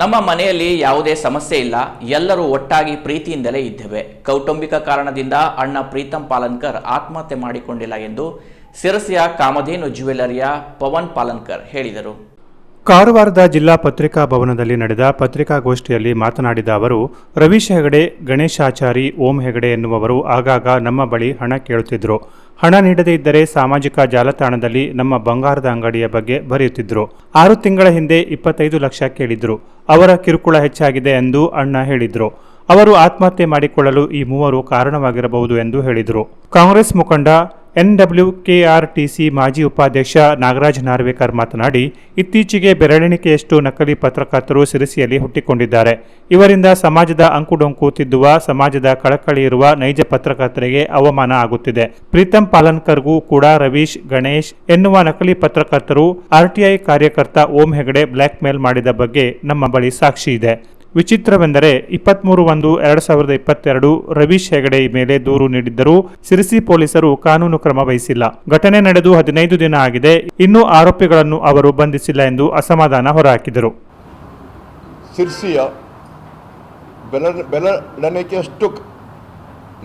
ನಮ್ಮ ಮನೆಯಲ್ಲಿ ಯಾವುದೇ ಸಮಸ್ಯೆ ಇಲ್ಲ. ಎಲ್ಲರೂ ಒಟ್ಟಾಗಿ ಪ್ರೀತಿಯಿಂದಲೇ ಇದ್ದೇವೆ. ಕೌಟುಂಬಿಕ ಕಾರಣದಿಂದ ಅಣ್ಣ ಪ್ರೀತಂ ಪಾಲನ್ಕರ್ ಆತ್ಮಹತ್ಯೆ ಮಾಡಿಕೊಂಡಿಲ್ಲ ಎಂದು ಸಿರಸಿಯ ಕಾಮಧೇನು ಜ್ಯುವೆಲರಿಯ ಪವನ್ ಪಾಲನ್ಕರ್ ಹೇಳಿದರು. ಕಾರವಾರದ ಜಿಲ್ಲಾ ಪತ್ರಿಕಾ ಭವನದಲ್ಲಿ ನಡೆದ ಪತ್ರಿಕಾಗೋಷ್ಠಿಯಲ್ಲಿ ಮಾತನಾಡಿದ ಅವರು ರವೀಶ್ ಹೆಗಡೆ ಗಣೇಶಾಚಾರಿ, ಓಂ ಹೆಗಡೆ ಎನ್ನುವವರು ಆಗಾಗ ನಮ್ಮ ಬಳಿ ಹಣ ಕೇಳುತ್ತಿದ್ದರು ಹಣ ನೀಡದೇ ಇದ್ದರೆ ಸಾಮಾಜಿಕ ಜಾಲತಾಣದಲ್ಲಿ ನಮ್ಮ ಬಂಗಾರದ ಅಂಗಡಿಯ ಬಗ್ಗೆ ಬರೆಯುತ್ತಿದ್ದರು ಆರು ತಿಂಗಳ ಹಿಂದೆ ಇಪ್ಪತ್ತೈದು ಲಕ್ಷ ಕೇಳಿದ್ರು. ಅವರ ಕಿರುಕುಳ ಹೆಚ್ಚಾಗಿದೆ ಎಂದು ಅಣ್ಣ ಹೇಳಿದ್ರು. ಅವರು ಆತ್ಮಹತ್ಯೆ ಮಾಡಿಕೊಳ್ಳಲು ಈ ಮೂವರು ಕಾರಣವಾಗಿರಬಹುದು ಎಂದು ಹೇಳಿದರು. ಕಾಂಗ್ರೆಸ್ ಮುಖಂಡ ಎನ್ಡಬ್ಲ್ಯೂಕೆಆರ್ಟಿಸಿ ಮಾಜಿ ಉಪಾಧ್ಯಕ್ಷ ನಾಗರಾಜ್ ನಾರ್ವೇಕರ್ ಮಾತನಾಡಿ, ಇತ್ತೀಚೆಗೆ ಬೆರಳೆಣಿಕೆಯಷ್ಟು ನಕಲಿ ಪತ್ರಕರ್ತರು ಸಿರಿಸಿಯಲ್ಲಿ ಹುಟ್ಟಿಕೊಂಡಿದ್ದಾರೆ. ಇವರಿಂದ ಸಮಾಜದ ಅಂಕುಡೊಂಕು ತಿದ್ದುವ, ಸಮಾಜದ ಕಳಕಳಿ ಇರುವ ನೈಜ ಪತ್ರಕರ್ತರಿಗೆ ಅವಮಾನ ಆಗುತ್ತಿದೆ. ಪ್ರೀತಂ ಪಾಲನ್ಕರ್ಗೂ ಕೂಡ ರವೀಶ್, ಗಣೇಶ್ ಎನ್ನುವ ನಕಲಿ ಪತ್ರಕರ್ತರು ಆರ್ಟಿಐ ಕಾರ್ಯಕರ್ತ ಓಂ ಹೆಗಡೆ ಬ್ಲ್ಯಾಕ್ ಮೇಲ್ ಮಾಡಿದ ಬಗ್ಗೆ ನಮ್ಮ ಬಳಿ ಸಾಕ್ಷಿ ಇದೆ. ವಿಚಿತ್ರವೆಂದರೆ ಇಪ್ಪತ್ಮೂರು ಒಂದು ಎರಡು ಸಾವಿರದ ಇಪ್ಪತ್ತೆರಡು ರವೀಶ್ ಹೆಗಡೆ ಮೇಲೆ ದೂರು ನೀಡಿದ್ದರೂ ಸಿರಿಸಿ ಪೊಲೀಸರು ಕಾನೂನು ಕ್ರಮ ವಹಿಸಿಲ್ಲ. ಘಟನೆ ನಡೆದು ಹದಿನೈದು ದಿನ ಆಗಿದೆ. ಇನ್ನೂ ಆರೋಪಿಗಳನ್ನು ಅವರು ಬಂಧಿಸಿಲ್ಲ ಎಂದು ಅಸಮಾಧಾನ ಹೊರಹಾಕಿದರು. ಸಿರ್ಸಿಯ ಬೆಲ ಬೆಳವಣಿಗೆಯಷ್ಟು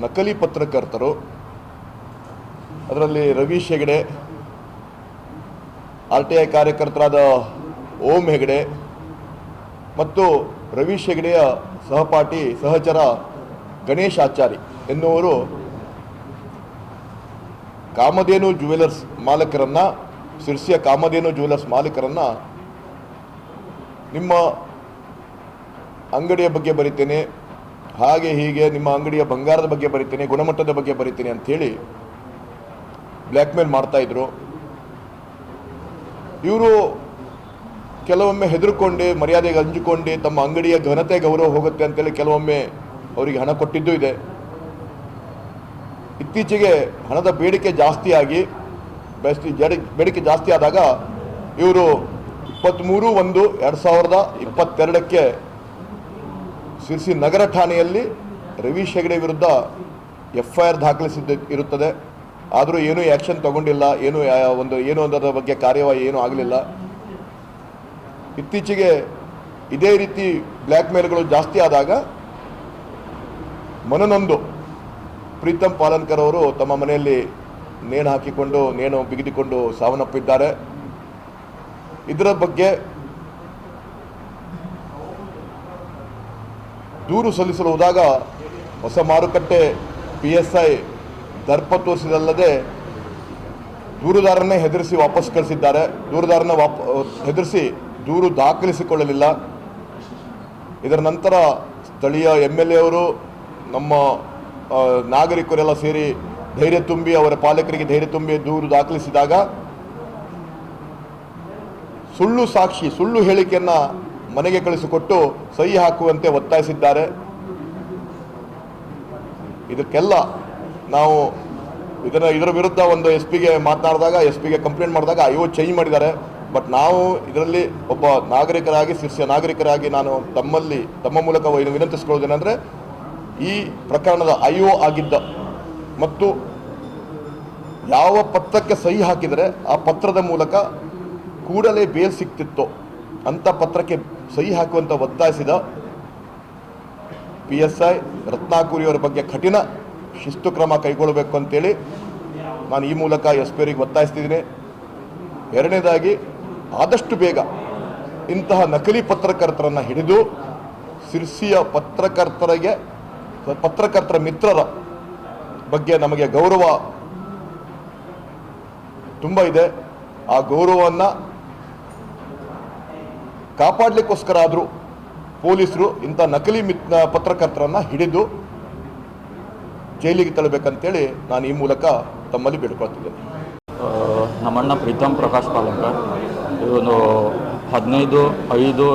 ನಕಲಿ ಪತ್ರಕರ್ತರು, ಅದರಲ್ಲಿ Ravish Hegde R T I ಕಾರ್ಯಕರ್ತರಾದ Om Hegde ಮತ್ತು ರವೀಶ್ ಹೆಗಡೆಯ ಸಹಪಾಠಿ, ಸಹಚರ ಗಣೇಶ್ ಆಚಾರಿ ಎನ್ನುವರು ಕಾಮಧೇನು ಜ್ಯುವೆಲರ್ಸ್ ಮಾಲೀಕರನ್ನ ಸಿರ್ಸಿಯ ಕಾಮಧೇನು ಜ್ಯುವೆಲರ್ಸ್ ಮಾಲೀಕರನ್ನ ನಿಮ್ಮ ಅಂಗಡಿಯ ಬಗ್ಗೆ ಬರಿತೇನೆ, ಹಾಗೆ ಹೀಗೆ ನಿಮ್ಮ ಅಂಗಡಿಯ ಬಂಗಾರದ ಬಗ್ಗೆ ಬರಿತೇನೆ, ಗುಣಮಟ್ಟದ ಬಗ್ಗೆ ಬರಿತೇನೆ ಅಂಥೇಳಿ ಬ್ಲ್ಯಾಕ್ಮೇಲ್ ಮಾಡ್ತಾ ಇದ್ರು. ಇವರು ಕೆಲವೊಮ್ಮೆ ಹೆದರ್ಕೊಂಡು, ಮರ್ಯಾದೆಗೆ ಹಂಚಿಕೊಂಡು ತಮ್ಮ ಅಂಗಡಿಯ ಘನತೆ ಗೌರವ ಹೋಗುತ್ತೆ ಅಂತೇಳಿ ಕೆಲವೊಮ್ಮೆ ಅವರಿಗೆ ಹಣ ಕೊಟ್ಟಿದ್ದೂ ಇದೆ. ಇತ್ತೀಚೆಗೆ ಹಣದ ಬೇಡಿಕೆ ಜಾಸ್ತಿ ಆಗಿ ಜಡಿ- ಬೇಡಿಕೆ ಜಾಸ್ತಿ ಆದಾಗ ಇವರು ಇಪ್ಪತ್ತ್ಮೂರು ಒಂದು ಎರಡು ಸಾವಿರದ ಇಪ್ಪತ್ತೆರಡಕ್ಕೆ ಸಿರ್ಸಿ ನಗರ ಠಾಣೆಯಲ್ಲಿ ರವಿ ಹೆಗಡೆ ವಿರುದ್ಧ ಎಫ್ ಐ ಆರ್ ದಾಖಲಿಸಿದ್ದ, ಇರುತ್ತದೆ. ಆದರೂ ಏನೂ ಆ್ಯಕ್ಷನ್ ತಗೊಂಡಿಲ್ಲ, ಏನು ಒಂದು, ಏನು ಅದರ ಬಗ್ಗೆ ಕಾರ್ಯವಾಹಿ ಏನೂ ಆಗಲಿಲ್ಲ. ಇತ್ತೀಚೆಗೆ ಇದೇ ರೀತಿ ಬ್ಲ್ಯಾಕ್ ಮೇಲ್ಗಳು ಜಾಸ್ತಿ ಆದಾಗ ಮನನೊಂದು ಪ್ರೀತಂ ಪಾಲನ್ಕರ್ ಅವರು ತಮ್ಮ ಮನೆಯಲ್ಲಿ ನೇಣು ಹಾಕಿಕೊಂಡು, ನೇಣು ಬಿಗಿದುಕೊಂಡು ಸಾವನ್ನಪ್ಪಿದ್ದಾರೆ. ಇದರ ಬಗ್ಗೆ ದೂರು ಸಲ್ಲಿಸಲು ಹೋದಾಗ ಹೊಸ ಮಾರುಕಟ್ಟೆ ಪಿ ಎಸ್ ಐ ದರ್ಪ ತೋರಿಸಿದಲ್ಲದೆ ದೂರುದಾರನ್ನೇ ಹೆದರಿಸಿ ವಾಪಸ್ ಕಳಿಸಿದ್ದಾರೆ. ದೂರುದಾರನ ವಾಪ, ಹೆದರಿಸಿ ದೂರು ದಾಖಲಿಸಿಕೊಳ್ಳಲಿಲ್ಲ. ಇದರ ನಂತರ ಸ್ಥಳೀಯ ಎಂ ಎಲ್ ಎ ಅವರು ನಮ್ಮ ನಾಗರಿಕರೆಲ್ಲ ಸೇರಿ ಧೈರ್ಯ ತುಂಬಿ ಅವರ ಪಾಲಕರಿಗೆ ಧೈರ್ಯ ತುಂಬಿ ದೂರು ದಾಖಲಿಸಿದಾಗ ಸುಳ್ಳು ಸಾಕ್ಷಿ, ಸುಳ್ಳು ಹೇಳಿಕೆಯನ್ನು ಮನೆಗೆ ಕಳಿಸಿಕೊಟ್ಟು ಸಹಿ ಹಾಕುವಂತೆ ಒತ್ತಾಯಿಸಿದ್ದಾರೆ. ಇದಕ್ಕೆಲ್ಲ ನಾವು ಇದರ ಇದರ ವಿರುದ್ಧ ಒಂದು ಎಸ್ ಪಿಗೆ ಮಾತನಾಡಿದಾಗ ಎಸ್ ಪಿಗೆ ಕಂಪ್ಲೇಂಟ್ ಮಾಡಿದಾಗ ಐ ಚೇಂಜ್ ಮಾಡಿದ್ದಾರೆ. ಬಟ್ ನಾವು ಇದರಲ್ಲಿ ಒಬ್ಬ ನಾಗರಿಕರಾಗಿ, ಶಿಷ್ಯ ನಾಗರಿಕರಾಗಿ ನಾನು ತಮ್ಮಲ್ಲಿ, ತಮ್ಮ ಮೂಲಕ ವಿನಂತಿಸ್ಕೊಳ್ಳೋದೇನೆಂದರೆ ಈ ಪ್ರಕರಣದ ಐ ಆಗಿದ್ದ ಮತ್ತು ಯಾವ ಪತ್ರಕ್ಕೆ ಸಹಿ ಹಾಕಿದರೆ ಆ ಪತ್ರದ ಮೂಲಕ ಕೂಡಲೇ ಬೇಲ್ ಸಿಕ್ತಿತ್ತು ಅಂಥ ಪತ್ರಕ್ಕೆ ಸಹಿ ಹಾಕುವಂತ ಒತ್ತಾಯಿಸಿದ ಪಿ ಎಸ್ ಐ ರತ್ನಾಕುರಿಯವರ ಬಗ್ಗೆ ಕಠಿಣ ಶಿಸ್ತು ಕ್ರಮ ಕೈಗೊಳ್ಳಬೇಕು ಅಂತೇಳಿ ನಾನು ಈ ಮೂಲಕ ಎಸ್ ಪಿ ಅವರಿಗೆ ಒತ್ತಾಯಿಸ್ತಿದ್ದೀನಿ. ಎರಡನೇದಾಗಿ ಆದಷ್ಟು ಬೇಗ ಇಂತಹ ನಕಲಿ ಪತ್ರಕರ್ತರನ್ನು ಹಿಡಿದು ಸಿರ್ಸಿಯ ಪತ್ರಕರ್ತರಿಗೆ, ಪತ್ರಕರ್ತರ ಮಿತ್ರರ ಬಗ್ಗೆ ನಮಗೆ ಗೌರವ ತುಂಬ ಇದೆ. ಆ ಗೌರವವನ್ನು ಕಾಪಾಡಲಿಕ್ಕೋಸ್ಕರ ಆದರೂ ಪೊಲೀಸರು ಇಂಥ ನಕಲಿ ಮಿತ್, ಪತ್ರಕರ್ತರನ್ನು ಹಿಡಿದು ಜೈಲಿಗೆ ತಳ್ಳಬೇಕಂತೇಳಿ ನಾನು ಈ ಮೂಲಕ ತಮ್ಮಲ್ಲಿ ಬೇಡ್ಕೊಳ್ತಿದ್ದೇನೆ. ನಮ್ಮಣ್ಣ ಪ್ರೀತಮ್ ಪ್ರಕಾಶ್ ಪಾಲಂಕರ್. ಇವನು ಹದಿನೈದು, ಐದು,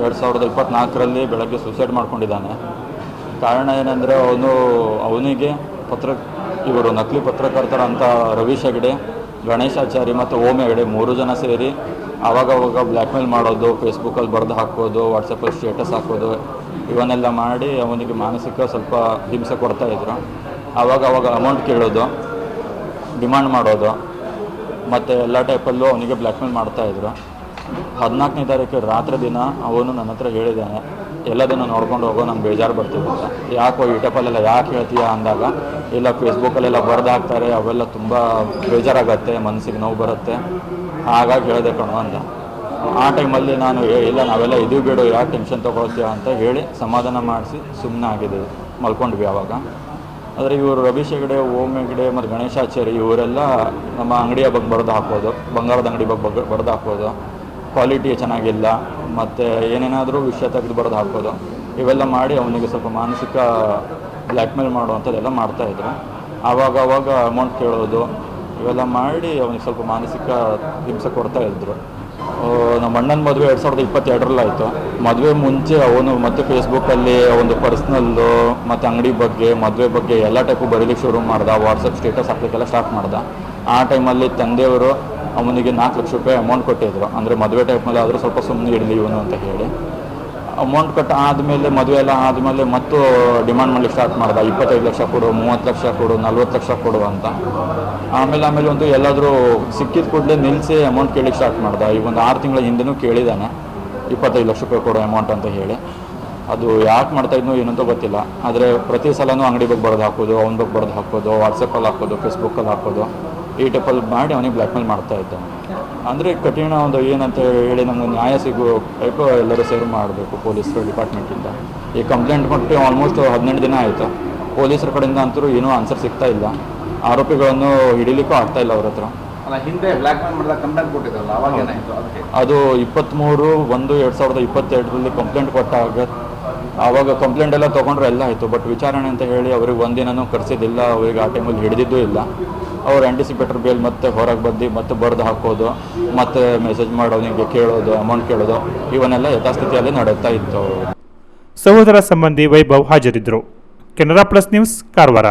ಎರಡು ಸಾವಿರದ ಇಪ್ಪತ್ತ್ನಾಲ್ಕರಲ್ಲಿ ಬೆಳಗ್ಗೆ ಸೂಸೈಡ್ ಮಾಡ್ಕೊಂಡಿದ್ದಾನೆ. ಕಾರಣ ಏನಂದರೆ ಅವನು, ಅವನಿಗೆ ಪತ್ರ, ಇವರು ನಕಲಿ ಪತ್ರಕರ್ತರಂಥ ರವೀಶ್ ಹೆಗಡೆ, ಗಣೇಶಾಚಾರಿ ಮತ್ತು ಓಮ್ ಹೆಗಡೆ ಮೂರು ಜನ ಸೇರಿ ಆವಾಗವಾಗ ಬ್ಲ್ಯಾಕ್ಮೇಲ್ ಮಾಡೋದು, ಫೇಸ್ಬುಕ್ಕಲ್ಲಿ ಬರೆದು ಹಾಕೋದು, ವಾಟ್ಸಪ್ಪಲ್ಲಿ ಸ್ಟೇಟಸ್ ಹಾಕೋದು, ಇವನ್ನೆಲ್ಲ ಮಾಡಿ ಅವನಿಗೆ ಮಾನಸಿಕ ಸ್ವಲ್ಪ ಹಿಂಸೆ ಕೊಡ್ತಾ ಇದ್ರು. ಆವಾಗ ಅವಾಗ ಅಮೌಂಟ್ ಕೇಳೋದು, ಡಿಮಾಂಡ್ ಮಾಡೋದು. ಮತ್ತು ಎಲ್ಲ ಟೈಪಲ್ಲೂ ಅವನಿಗೆ ಬ್ಲ್ಯಾಕ್ಮೇಲ್ ಮಾಡ್ತಾಯಿದ್ರು ಹದಿನಾಲ್ಕನೇ ತಾರೀಕು ರಾತ್ರಿ ದಿನ ಅವನು ನನ್ನ ಹತ್ರ ಹೇಳಿದ್ದಾನೆ, ಎಲ್ಲ ದಿನ ನೋಡ್ಕೊಂಡು ಹೋಗೋ, ನಂಗೆ ಬೇಜಾರು ಬರ್ತಿದೆ ಅಂತ. ಯಾಕೋ ಈ ಟೈಪಲ್ಲೆಲ್ಲ ಯಾಕೆ ಹೇಳ್ತೀಯಾ ಅಂದಾಗ, ಇಲ್ಲ ಫೇಸ್ಬುಕ್ಕಲ್ಲೆಲ್ಲ ಬರ್ದು ಹಾಕ್ತಾರೆ ಅವೆಲ್ಲ ತುಂಬ ಬೇಜಾರಾಗತ್ತೆ ಮನಸ್ಸಿಗೆ ನೋವು ಬರುತ್ತೆ. ಹಾಗಾಗಿ ಹೇಳಿದೆ ಕಣೋ ಅಂತ. ಆ ಟೈಮಲ್ಲಿ ನಾನು ಇಲ್ಲ, ನಾವೆಲ್ಲ ಇದು ಬಿಡು, ಯಾಕೆ ಟೆನ್ಷನ್ ತೊಗೊಳ್ತೀಯ? ಅಂತ ಹೇಳಿ ಸಮಾಧಾನ ಮಾಡಿಸಿ ಸುಮ್ಮನೆ ಆಗಿದ್ದೀವಿ ಮಲ್ಕೊಂಡ್ವಿ ಆವಾಗ ಆದರೆ ಇವರು ರವೀಶ್ ಹೆಗಡೆ ಓಂ ಹೆಗಡೆ, ಮತ್ತು ಗಣೇಶಾಚಾರಿ ಇವರೆಲ್ಲ ನಮ್ಮ ಅಂಗಡಿಯ ಬಗ್ಗೆ ಬರೆದು ಹಾಕೋದು ಬಂಗಾರದ ಅಂಗಡಿ ಬಗ್ಗೆ ಬರೆದು ಹಾಕೋದು ಕ್ವಾಲಿಟಿ ಚೆನ್ನಾಗಿಲ್ಲ. ಮತ್ತು ಏನೇನಾದರೂ ವಿಷಯ ತೆಗೆದು ಬರೆದು ಹಾಕೋದು ಇವೆಲ್ಲ ಮಾಡಿ ಅವನಿಗೆ ಸ್ವಲ್ಪ ಮಾನಸಿಕ ಬ್ಲ್ಯಾಕ್ಮೇಲ್ ಮಾಡುವಂಥದ್ದೆಲ್ಲ ಮಾಡ್ತಾಯಿದ್ರು ಆವಾಗ ಅವಾಗ ಅಮೌಂಟ್ ಕೇಳೋದು, ಇವೆಲ್ಲ ಮಾಡಿ ಅವನಿಗೆ ಸ್ವಲ್ಪ ಮಾನಸಿಕ ಹಿಂಸೆ ಕೊಡ್ತಾ ಇದ್ರು. ನಮ್ಮ ಅಣ್ಣನ ಮದುವೆ ಎರಡು ಸಾವಿರದ ಇಪ್ಪತ್ತೆರಡರಲ್ಲಿ ಆಯಿತು. ಮದುವೆ ಮುಂಚೆ ಅವನು ಮತ್ತೆ ಫೇಸ್ಬುಕ್ಕಲ್ಲಿ ಒಂದು ಪರ್ಸ್ನಲ್ಲು ಮತ್ತು ಅಂಗಡಿ ಬಗ್ಗೆ, ಮದುವೆ ಬಗ್ಗೆ ಎಲ್ಲ ಟೈಪು ಬರೀಲಿಕ್ಕೆ ಶುರು ಮಾಡ್ದ. ವಾಟ್ಸಪ್ ಸ್ಟೇಟಸ್ ಹಾಕ್ಲಿಕ್ಕೆಲ್ಲ ಸ್ಟಾರ್ಟ್ ಮಾಡ್ದ. ಆ ಟೈಮಲ್ಲಿ ತಂದೆಯವರು ಅವನಿಗೆ ನಾಲ್ಕು ಲಕ್ಷ ರೂಪಾಯಿ ಅಮೌಂಟ್ ಕೊಟ್ಟಿದ್ರು. ಅಂದರೆ ಮದುವೆ ಟೈಪ್ನಲ್ಲಿ ಆದರೂ ಸ್ವಲ್ಪ ಸುಮ್ಮನೆ ಇಡಲಿ ಇವನು ಅಂತ ಹೇಳಿ. ಅಮೌಂಟ್ ಕಟ್ ಆದಮೇಲೆ, ಮದುವೆ ಎಲ್ಲ ಆದಮೇಲೆ ಮತ್ತು ಡಿಮಾಂಡ್ ಮಾಡಲಿಕ್ಕೆ ಸ್ಟಾರ್ಟ್ ಮಾಡ್ದೆ. ಇಪ್ಪತ್ತೈದು ಲಕ್ಷ ಕೊಡು, ಮೂವತ್ತು ಲಕ್ಷ ಕೊಡು, ನಲ್ವತ್ತು ಲಕ್ಷ ಕೊಡು ಅಂತ. ಆಮೇಲೆ ಆಮೇಲೆ ಒಂದು ಎಲ್ಲಾದರೂ ಸಿಕ್ಕಿದ ಕೂಡಲೇ ನಿಲ್ಲಿಸಿ ಅಮೌಂಟ್ ಕೇಳಿಕ್ಕೆ ಸ್ಟಾರ್ಟ್ ಮಾಡ್ದ. ಈಗ ಒಂದು ಆರು ತಿಂಗಳ ಹಿಂದೆನೂ ಕೇಳಿದ್ದಾನೆ ಇಪ್ಪತ್ತೈದು ಲಕ್ಷ ರೂಪಾಯಿ ಕೊಡು ಅಮೌಂಟ್ ಅಂತ ಹೇಳಿ. ಅದು ಯಾಕೆ ಮಾಡ್ತಾ ಇದ್ನೋ ಏನಂತ ಗೊತ್ತಿಲ್ಲ. ಆದರೆ ಪ್ರತಿ ಸಲನೂ ಅಂಗಡಿ ಬಗ್ಗೆ ಬರೆದು ಹಾಕೋದು ಅವ್ನ ಬಗ್ಗೆ ಬರೆದು ಹಾಕೋದು ವಾಟ್ಸಪ್ಪಲ್ಲಿ ಹಾಕೋದು ಫೇಸ್ಬುಕ್ಕಲ್ಲಿ ಹಾಕೋದು ಈ ಟೈಪಲ್ಲಿ ಮಾಡಿ ಅವನಿಗೆ ಬ್ಲ್ಯಾಕ್ಮೇಲ್ ಮಾಡ್ತಾ ಇದ್ದ ಅಂದರೆ ಕಠಿಣ ಒಂದು ಏನಂತ ಹೇಳಿ ನಮಗೆ ನ್ಯಾಯ ಸಿಗೋ ಟೈಪು ಎಲ್ಲರೂ ಸೇರ್ ಮಾಡಬೇಕು ಪೊಲೀಸರು ಡಿಪಾರ್ಟ್ಮೆಂಟಿಂದ ಈ ಕಂಪ್ಲೇಂಟ್ ಕೊಟ್ಟು ಆಲ್ಮೋಸ್ಟ್ ಹದಿನೆಂಟು ದಿನ ಆಯಿತು. ಪೊಲೀಸರ ಕಡೆಯಿಂದ ಅಂತೂ ಏನೂ ಆನ್ಸರ್ ಸಿಗ್ತಾ ಇಲ್ಲ. ಆರೋಪಿಗಳನ್ನು ಹಿಡಿಲಿಕ್ಕೂ ಆಗ್ತಾ ಇಲ್ಲ ಅವ್ರ ಹತ್ರ. ಹಿಂದೆ ಬ್ಲ್ಯಾಕ್ ಕಂಪ್ಲೇಂಟ್ ಅದು ಇಪ್ಪತ್ತ್ಮೂರು ಒಂದು ಎರಡು ಸಾವಿರದ ಇಪ್ಪತ್ತೆರಡರಲ್ಲಿ ಕಂಪ್ಲೇಂಟ್ ಕೊಟ್ಟಾಗ ಆವಾಗ ಕಂಪ್ಲೇಂಟ್ ಎಲ್ಲ ತೊಗೊಂಡ್ರೆ ಎಲ್ಲ ಆಯಿತು. ಬಟ್ ವಿಚಾರಣೆ ಅಂತ ಹೇಳಿ ಅವ್ರಿಗೆ ಒಂದಿನೂ ಕರೆಸಿದ್ದಿಲ್ಲ ಅವ್ರಿಗೆ ಆ ಟೈಮಲ್ಲಿ ಹಿಡಿದಿದ್ದೂ ಇಲ್ಲ. ಅವ್ರು ಆ್ಯಂಟಿಸಿಪೇಟರ್ ಬೇಲ್ ಮತ್ತೆ ಹೊರಗೆ ಬಂದು ಮತ್ತೆ ಬರೆದು ಹಾಕೋದು, ಮತ್ತೆ ಮೆಸೇಜ್ ಮಾಡೋದು, ನಿಮಗೆ ಕೇಳೋದು ಅಮೌಂಟ್ ಕೇಳೋದು, ಇವನ್ನೆಲ್ಲ ಯಥಾಸ್ಥಿತಿಯಲ್ಲಿ ನಡೆಯುತ್ತಾ ಇತ್ತು. ಸಹೋದರ ಸಂಬಂಧಿ ವೈಭವ್ ಹಾಜರಿದ್ದರು ಕೆನರಾ ಪ್ಲಸ್ ನ್ಯೂಸ್, ಕಾರವಾರ.